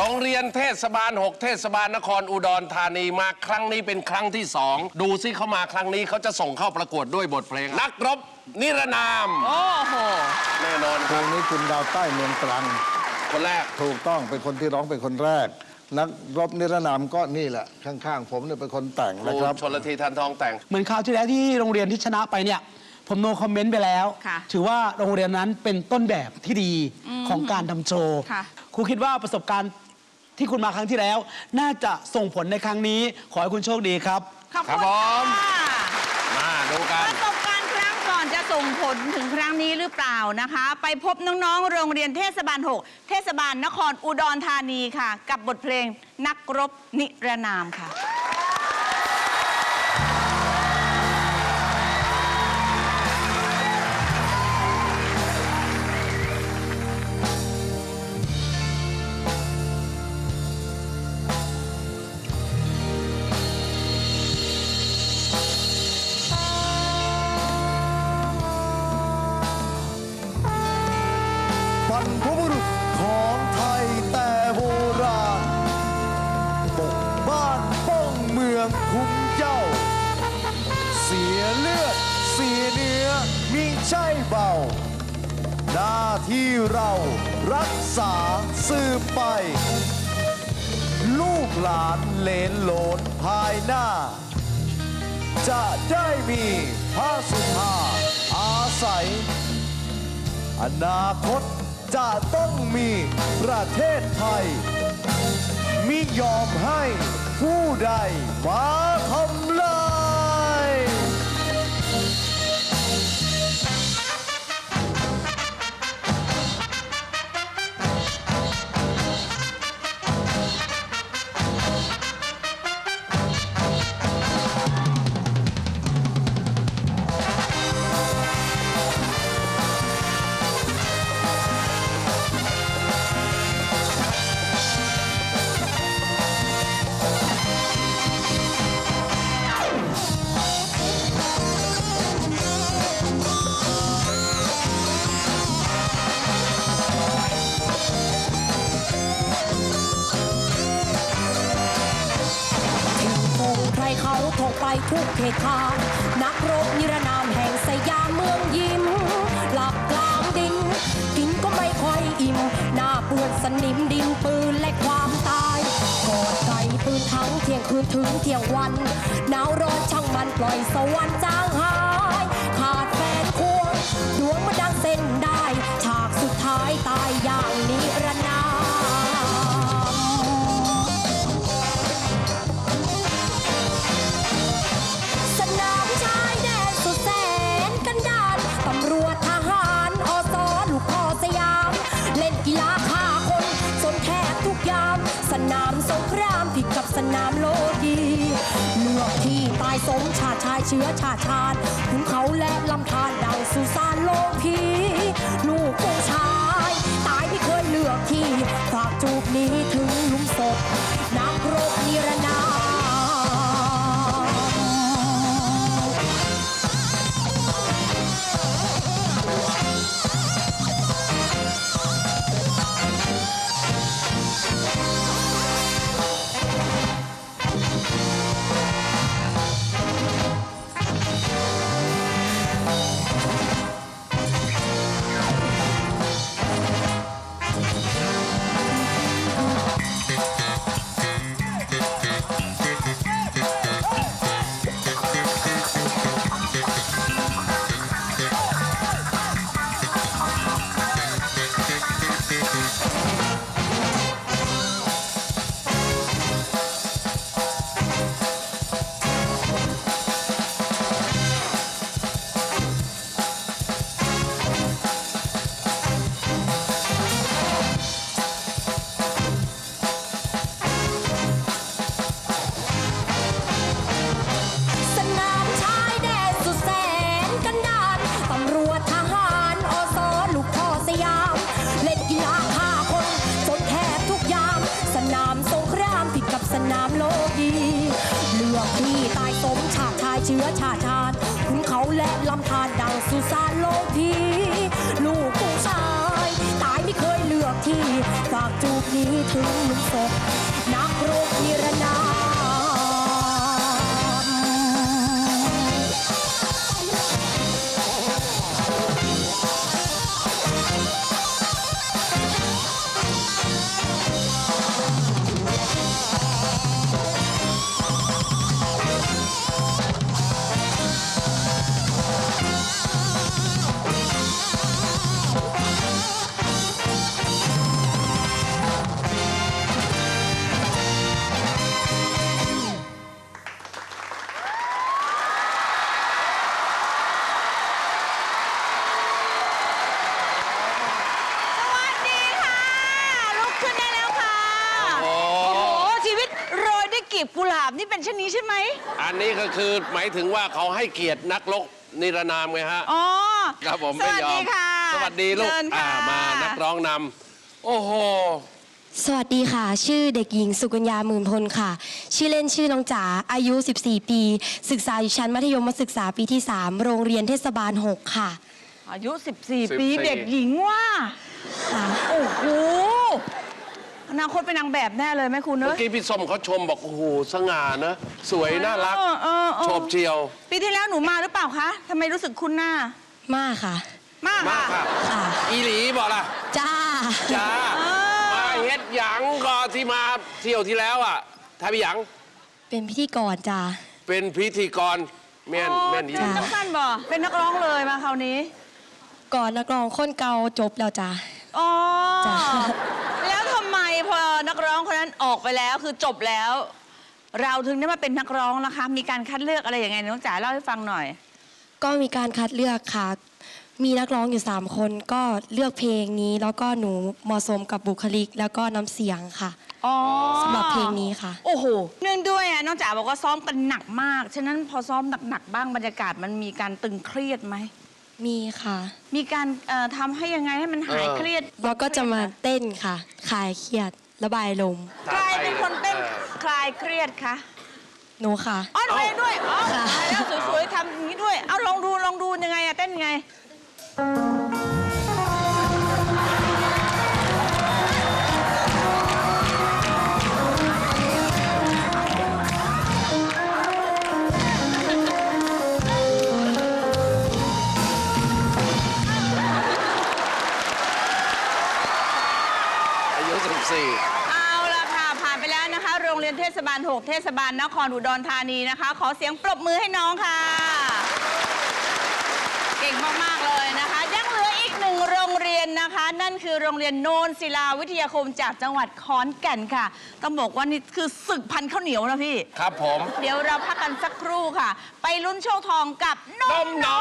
รงเรียนเทศบาล 6 เทศบาลนครอุดรธานีมาครั้งนี้เป็นครั้งที่2ดูซิเขามาครั้งนี้เขาจะส่งเข้าประกวดด้วยบทเพลง นักรบนิรนาม โอ้โห แน่นอนเพคลรับงนี้คุณดาวใต้เมืองตรัง คนแรก ถูกต้องเป็นคนที่ร้องเป็นคนแรก นักรบนิรนามก็นี่แหละ ข้างๆ ผมเนี่ยเป็นคนแต่งครูนะครับชนละทีทันทองแต่ง เหมือนคราวที่แล้วที่โรงเรียนที่ชนะไปเนี่ย ผมโนคอมเมนต์ไปแล้ว ค่ะถือว่าโรงเรียนนั้นเป็นต้นแบบที่ดีของการทำโชว์ค่ะ ครูคิดว่าประสบการณ์ ที่คุณมาครั้งที่แล้ว น่าจะส่งผลในครั้งนี้ ขอให้คุณโชคดีครับ ขอบครับคุณผมค่ะมาดูกัปน ระสบการณ์ครั้งก่อนจะส่งผลถึงครั้งนี้หรือเปล่านะคะ ไปพบน้องๆ โรงเรียนเทศบาล 6 เทศบาลนครอุดรธานีค่ะ กับบทเพลงนักรบนิรนามค่ะ อนคุ้มเจ้า เสียเลือด เสียเนื้อมิใช่เบา หน้าที่เรารักษาสืบไป ลูกหลานเลนโหลนภายหน้า จะได้มีพระสุธาอาศัย อนาคตจะต้องมีประเทศไทยมิยอมให้ ผู้ใดมาทำลา เขาถกไปทุกเขตทาง นักรบนิรนามแห่งสยามเมืองยิ้ม หลับกลางดิน กินก็ไม่ค่อยอิ่ม หน้าเปื้อนสนิมดินปืนและความตายกอดไก่ปืนทั้งเที่ยงคืนถึงเที่ยงวัน หนาวร้อนช่างมันปล่อยสวรรค์จางหาย ขาดแฟนควงดวงมันดังเส้นได้ ฉากสุดท้ายตายอย่างนิรน สมชาติชายเชื้อชาติชาติขุนเขาและลำธารดังสุสานโลกีลูกผู้ชา ชาชื้อชาชาติขุนเขาและลำธารดังสุสานโลกีลูกผู้ชาย ตายไม่เคยเลือกที่ ฝากจูบนี้ถึงมุงศพนักโรคนิรนา เป็นเช่นนี้ใช่ไหมอันนี้ก็คือหมายถึงว่าเขาให้เกียรตินักรบนิรนามไงฮะ อ๋อครับผมสไม่วัสยอดีม ค่ะสวัสดีลูกเชิญอ่าค่ะมานักร้องนำโอ้โห สวัสดีค่ะ ชื่อเด็กหญิงสุกัญญาหมื่นพลค่ะ ชื่อเล่นชื่อน้องจ๋าอายุ 14 ปี ศึกษาอยู่ชั้นมัธยมศึกษาปีที่ 3 โรงเรียนเทศบาล 6 ค่ะ อายุ 14 ปี 14 เด็กหญิงว่าค่ะโอ้โห อนาคตเป็นนางแบบแน่เลยไหมคุณเนเมื่อะ อกี้พี่ส้มเขาชมบอกโอ้โหสง่านะ สวยน่ารักเออเออเออ โฉบเฉียว ปีที่แล้วหนูมาหรือเปล่าคะทำไมรู้สึกคุ้นหน้า มากค่ะ มากมากค่ะ ค่ะ ค่ะ อีหลีบอกล่ะจ้า จ้าเออ มาเฮ็ดหยังก็ที่มาเที่ยวที่แล้วอะทำหยังเป็นพิธีกรจ้า เป็นพิธีกรแม่นแม่นดีเป็นนักสั้นบ่เป็นนักร้องเลยมาคราวนี้ก่อนนักร้องคนเก่าจบแล้วจ้า อ๋อจ้ะ แล้วทำไมพอนักร้ องคนนั้นออกไปแล้วคือจบแล้ว เราถึงได้มาเป็นนักร้องนะคะ มีการคัดเลือกอะไรยังไงน้องจ๋าเล่าให้ฟังหน่อย ก็มีการคัดเลือกค่ะ มีนักร้องอยู่ 3 คนก็เลือกเพลงนี้ แล้วก็หนูเหมาะสมกับบุคลิก แล้วก็น้ำเสียงค่ะอ๋อสำหรับเพลงนี้ค่ะ โอ้โหเนื่องด้วยอะน้องจ๋าบอกว่าซ้อมกันหนักมาก ฉะนั้นพอซ้อมหนักๆบ้างบรรยากาศมันมีการตึงเครียดไหม มีค่ะ มีการเอ่อทำให้ยังไงให้มันหายเครียด แล้วก็จะมาเต้นค่ะคลายเครียด ระบายลมณ์ใครเป็นคนเต้นคลายเครียดคะหนูค่ะอ๋อหนูเองด้วยอ๋อค่ะ ตายแล้วสวยๆทำอย่างนี้ด้วย เอาลองดูลองดูยังไงอะเต้นยังไง อายุ14เอาละค่ะ ผ่านไปแล้วนะคะ โรงเรียนเทศบาล 6 เทศบาลนครอุดรธานีนะคะ ขอเสียงปรบมือให้น้องค่ะ เก่งมาก ๆ เลยนะคะ ยังเหลืออีกหนึ่งโรงเรียนนะคะ นั่นคือโรงเรียนโนนศิลาวิทยาคมจากจังหวัดขอนแก่นค่ะ ต้องบอกว่านี่คือศึกพันข้าวเหนียวนะพี่ ครับผม เดี๋ยวเราพักกันสักครู่ค่ะ ไปลุ้นโชว์ทองกับนนมมน้